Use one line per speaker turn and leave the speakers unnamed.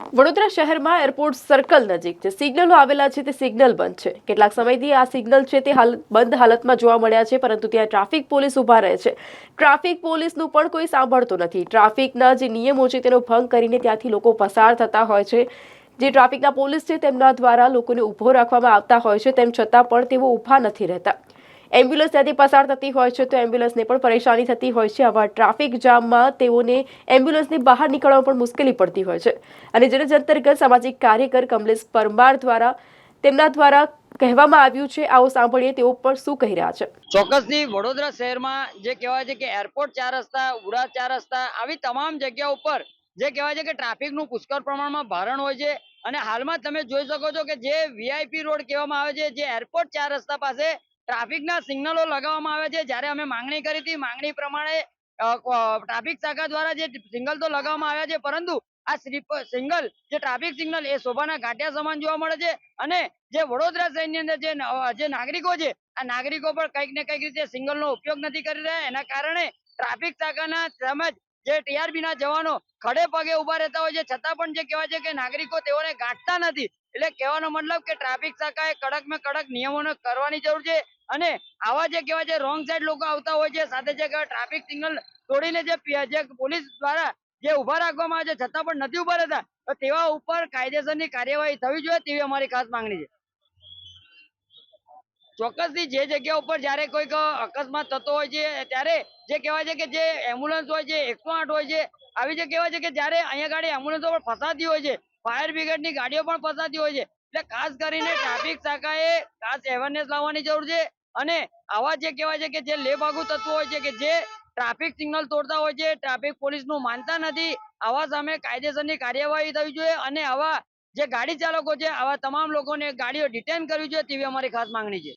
વડોદરા શહેરમાં airport circle નજીક જે સિગ્નલો આવેલા છે તે સિગ્નલ બંધ છે. કેટલાક સમયથી આ સિગ્નલ છે તે હાલ બંધ હાલતમાં જોવા મળ્યા છે, પરંતુ ત્યાં ટ્રાફિક પોલીસ ઊભા રહે છે. ટ્રાફિક પોલીસનું પણ કોઈ સાંભળતું નથી. ટ્રાફિકના જે નિયમો છે તેનો ભંગ કરીને ત્યાંથી લોકો પસાર થતા હોય છે. જે ટ્રાફિકના પોલીસ છે તેમના દ્વારા લોકોને ઊભો રાખવામાં આવતા હોય છે, તેમ છતાં પણ તેઓ ઊભા નથી રહેતા. એમ્બ્યુલન્સ ત્યાંથી પસાર થતી હોય છે, તો એમ્બ્યુલન્સને પણ પરેશાની થતી હોય છે. આવા ટ્રાફિક જામમાં તેઓને એમ્બ્યુલન્સની બહાર નીકળવા પણ મુશ્કેલી પડતી હોય છે. અને જેને અંતર્ગત સામાજિક કાર્યકર કમલેશ પરમાર દ્વારા તેમના દ્વારા કહેવામાં આવ્યું છે, આવો સાંભળીએ તેઓ પણ શું કહી રહ્યા છે.
ચોક્કસથી વડોદરા શહેરમાં જે કહેવાય છે કે એરપોર્ટ ચાર રસ્તા ઉડા ચાર રસ્તા, આવી તમામ જગ્યા ઉપર જે કહેવાય છે કે ટ્રાફિકનું પુષ્કળ પ્રમાણમાં ભારણ હોય છે. અને હાલમાં તમે જોઈ શકો છો કે જે વીઆઈપી રોડ કહેવામાં આવે છે, જે એરપોર્ટ ચાર રસ્તા પાસે ટ્રાફિકના સિગ્નલો લગાવવામાં આવે છે. જ્યારે અમે માંગણી કરી હતી, માંગણી પ્રમાણે ટ્રાફિક શાખા દ્વારા જે સિગ્નલ તો લગાવવામાં આવ્યા છે, પરંતુ આ સિગ્નલ, જે ટ્રાફિક સિગ્નલ એ શોભાના ઘાટિયા સમાન જોવા મળે છે અને જે વડોદરા શહેરની અંદર જે નાગરિકો છે, આ નાગરિકો પણ કંઈક ને કંઈક રીતે સિગ્નલનો ઉપયોગ નથી કરી રહ્યા. એના કારણે ટ્રાફિક શાખાના તેમજ જે ટીઆરબી ના જવાનો ખડે પગે ઊભા રહેતા હોય છે. છતાં પણ જે કહેવાય છે કે નાગરિકો તેઓને ગાંઠતા નથી. એટલે કહેવાનો મતલબ કે ટ્રાફિક શાખાએ કડકમાં કડક નિયમોને કરવાની જરૂર છે. અને આવા જે કેવા છે રોંગ સાઈડ લોકો આવતા હોય છે, સાથે જે ટ્રાફિક સિગ્નલ તોડીને જે પોલીસ દ્વારા જે ઊભા રાખવામાં આવે છે, છતાં પણ નથી ઊભા રહેતા, તો તેવા ઉપર કાયદેસરની કાર્યવાહી થવી જોઈએ તેવી અમારી ખાસ માંગણી છે. ચોક્કસથી જે જગ્યા ઉપર જ્યારે કોઈક અકસ્માત થતો હોય છે, ત્યારે જે કહેવાય છે કે જે એમ્બ્યુલન્સ હોય છે, એકસો આઠ હોય છે, આવી જે કહેવાય છે કે જ્યારે અહીંયા ગાડી એમ્બ્યુલન્સો પણ ફસાતી હોય છે ફાયર બ્રિગેડની ગાડીઓ પણ ફસાતી હોય છે, એટલે ખાસ કરીને ટ્રાફિક શાખાએ ખાસ એવેરનેસ લાવવાની જરૂર છે અને આવા જે કહેવાય છે કે જે લેભાગુ તત્વો હોય છે કે જે ટ્રાફિક સિગ્નલ તોડતા હોય છે ટ્રાફિક પોલીસનું માનતા નથી, આવા સામે કાયદેસરની કાર્યવાહી થવી જોઈએ અને આવા જે ગાડી ચાલકો છે, આવા તમામ લોકોને ગાડીઓ ડિટેન કરવી જોઈએ તેવી અમારી ખાસ માંગણી છે.